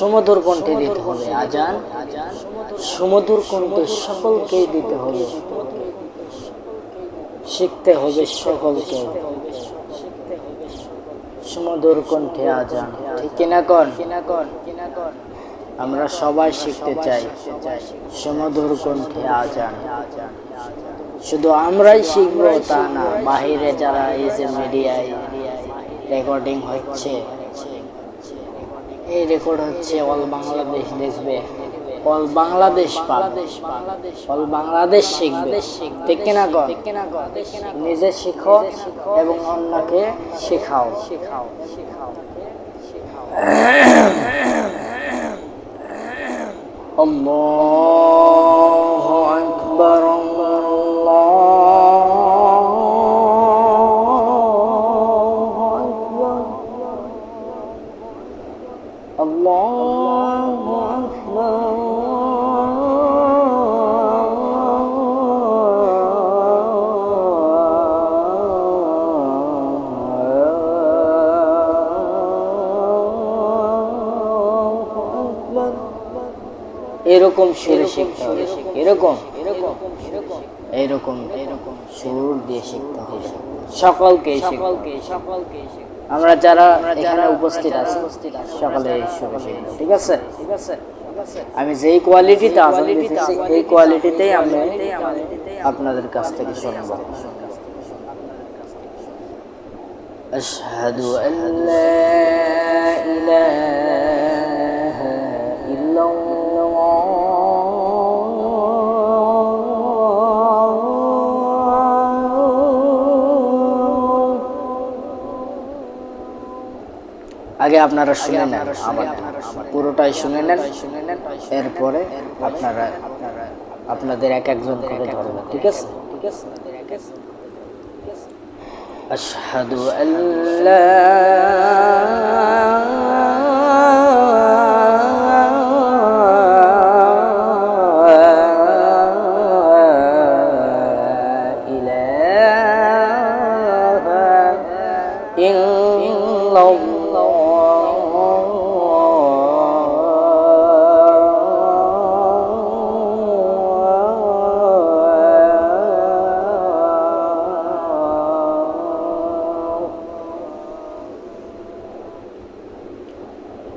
সুমধুর কণ্ঠে দিতে হবে, আজান। সুমধুর কণ্ঠে সকলকেই দিতে হবে। শিখতে হবে সকলকে। সুমধুর কণ্ঠে আজান, ঠিক কিনা কন? আমরা সবাই শিখতে চাই সুমধুর কণ্ঠে আজান। শুধু আমরাই শিখব তা না, বাহিরে যারা এই যে মিডিয়ায় রেকর্ডিং হচ্ছে এই রেকর্ড হচ্ছে অল বাংলাদেশ দেখবে। অল বাংলাদেশ বাংলাদেশ বাংলাদেশ অল বাংলাদেশ শিখবে। ঠিক কিনা কর? নিজে শিখো এবং অন্যকে শেখাও। শেখাও শেখাও শেখাও الله أكبر أكبر এরকম সুরে শিখতে হবে এরকম এরকম এরকম সুর দিয়ে শিখতে হবে সকলকে সকলকে সকলকে আমরা যারা এখানে উপস্থিত আছি সকালে এই সুরে শিখবো ঠিক আছে ঠিক আছে আমি যেই কোয়ালিটিতে আজান দিতেছি এই কোয়ালিটিতেই আমি আপনাদের কাছ থেকে শুনবো أشهد أن لا إله আপনারা শুনে নেন আমার পুরোটাই শুনে নেন এরপরে আপনারা আপনাদের এক একজন করে ধরবেন ঠিক আছে ঠিক আছে أشهد أن لا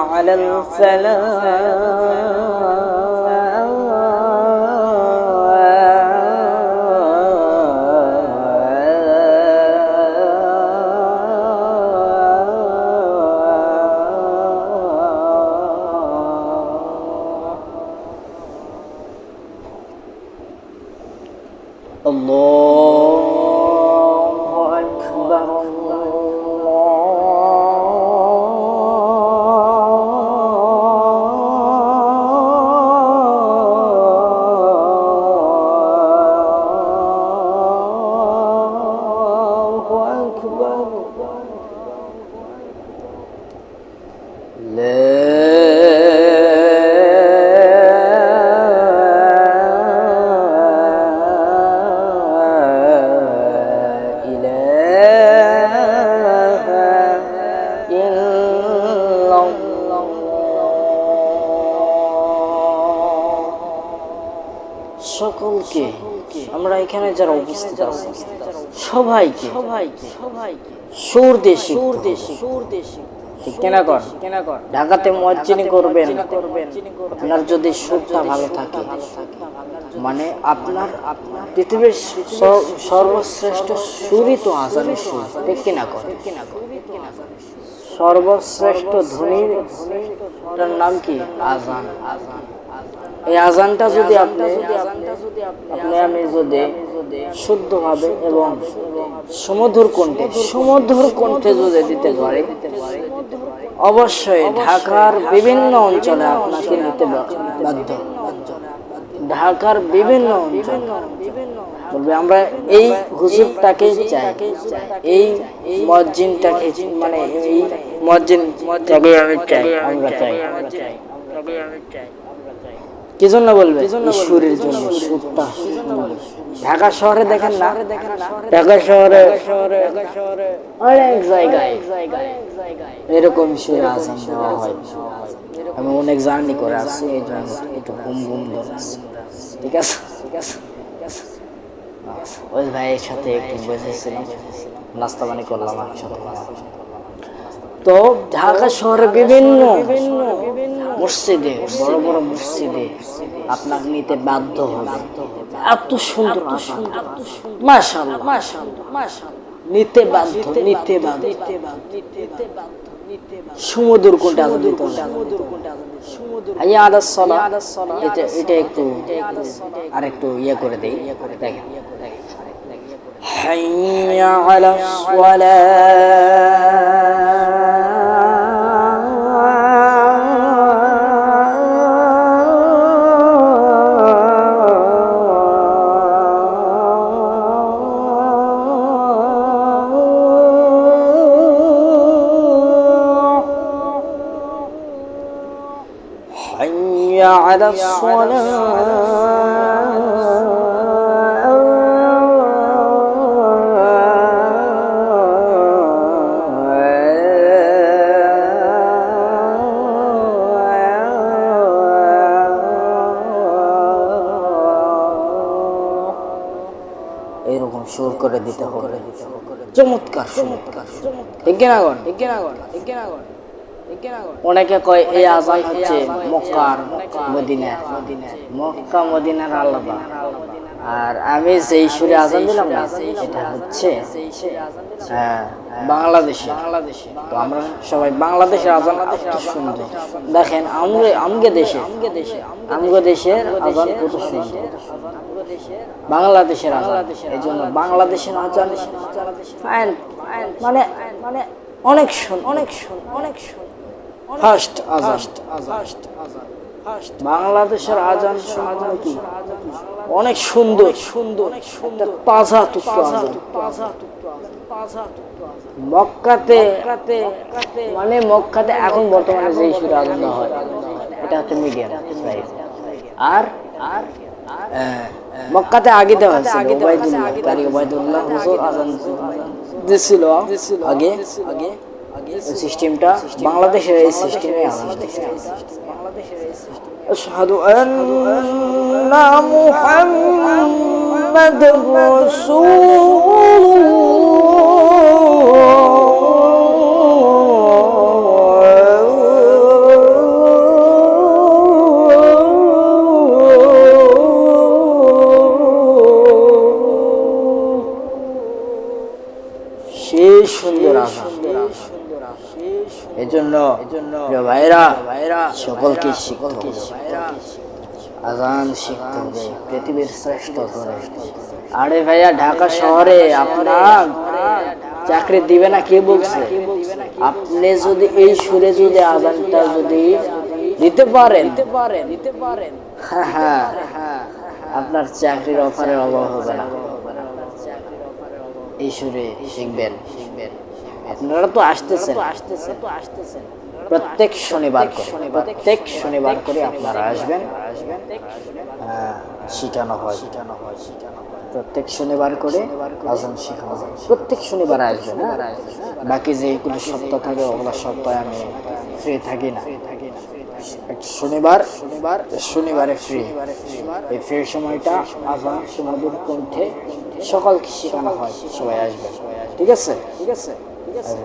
على الفلاح الله আমরা এখানে যারা উপস্থিত আছি, সবাইকে সবাইকে সবাইকে সুর দিয়ে সুর দিয়ে সুর কর? ঢাকাতে মজ্জিনি করবেন, আপনার যদি সুরটা ভালো থাকে মানে আপনার পৃথিবীর সর্বশ্রেষ্ঠ সুরই তো আজানের সুর কর? সর্বশ্রেষ্ঠ ধ্বনির নাম কি? আজান আজান। এই আজানটা যদি আপনি আপনি আমি যদি শুদ্ধভাবে এবং সমুদ্র কণ্ঠে সমুদ্র কণ্ঠে যদি দিতে পারি অবশ্যই ঢাকার বিভিন্ন অঞ্চলে আপনাকে নিতে বাধ্য। ঢাকার বিভিন্ন অঞ্চল। বলবে আমরা এই হুজুরটাকে চাই। এই মসজিদটাকে মানে এই মসজিদটাকে আমি চাই আমরা চাই। কি জন্য বলবে? সুরের জন্য সুরটা ঢাকা শহরে দেখেন না? ঢাকা শহরে অনেক জায়গায়। এরকম সুরে আজান দেওয়া হয়। আমি অনেক জার্নি করে আসছি এই জন্য একটু ঘুম ঘুম ঠিক আছে ঠিক আছে। ওই ভাইয়ের সাথে একটু বসেছিলাম। নাস্তা পানি করলাম একসাথে। তো ঢাকা শহরে বিভিন্ন বিভিন্ন মসজিদে, বড় বড় মসজিদে আপনাকে নিতে বাধ্য হবে। এত সুন্দর মাশাল্লাহ নিতে বাধ্য নিতে বাধ্য। নিতে কোনটা দিতে একটু আর একটু ইয়ে করে দেয় দেখেন। হাইয়া আলা সালাহ। حي على الصلاة এরকম সুর করে দিতে হবে চমৎকার চমৎকার ঠিক কিনা গণ ঠিক কিনা গণ ঠিক কিনা গণ অনেকে কয় এই আজান হচ্ছে মক্কার মদিনার। মক্কা, মদিনার আলাদা। আর আমি যেই সুরে আজান দিলাম না, এটা হচ্ছে হ্যাঁ বাংলাদেশে তো আমরা সবাই বাংলাদেশের আজান কত সুন্দর। দেখেন দেশে বাংলাদেশের আজান এই জন্য বাংলাদেশের আজান মানে মানে অনেক শুন অনেক শুন অনেক শুন ফার্স্ট আজান। বাংলাদেশের আজান শোনা কি? অনেক সুন্দর। সুন্দর। একটা আজান। মক্কাতে মানে মক্কাতে এখন বর্তমানে যে সুরে আজান হয় এটা হচ্ছে মিডিয়াম আর আর মক্কাতে আগে দেওয়া হয়েছে ওবায়দুল্লাহ। তারিক ওবায়দুল্লাহ হুজুর আজান দিছিল। আগে? আগে? সিস্টেমটা বাংলাদেশের এই সিস্টেমে আজান দিচ্ছে أشهد أن محمد رسول এজন্য ভাইরা ভাইরা সকলকে শিখতে আজান শিখতে হবে। পৃথিবীর শ্রেষ্ঠ ধরে আরে ভাইয়া ঢাকা শহরে আপনার চাকরি দিবে না কে বলছে? আপনি যদি এই সুরে যদি আজানটা যদি দিতে পারেন। দিতে পারেন হ্যাঁ হ্যাঁ। আপনার চাকরির অফারের অভাব হবে না। এই সুরে শিখবেন। আপনারা তো আসতেছেন। আসতেছেন। তো আসতেছেন। প্রত্যেক শনিবার করে। প্রত্যেক শনিবার করে আপনারা আসবেন। আসবেন। শিখানো হয়। শিখানো হয় শিখানো হয়। প্রত্যেক শনিবার করে আজান শেখানো হয়। প্রত্যেক শনিবার আসবেন হ্যাঁ? বাকি যেগুলো সপ্তাহ থাকে ওগুলো সপ্তাহে আমি ফ্রি থাকি না। শনিবার শনিবার শনিবারে ফ্রি। এই ফ্রির সময়টা আজান সুমধুর কণ্ঠে সকালকে শেখানো হয়। সবাই আসবে ঠিক আছে? ঠিক আছে? ঠিক আছে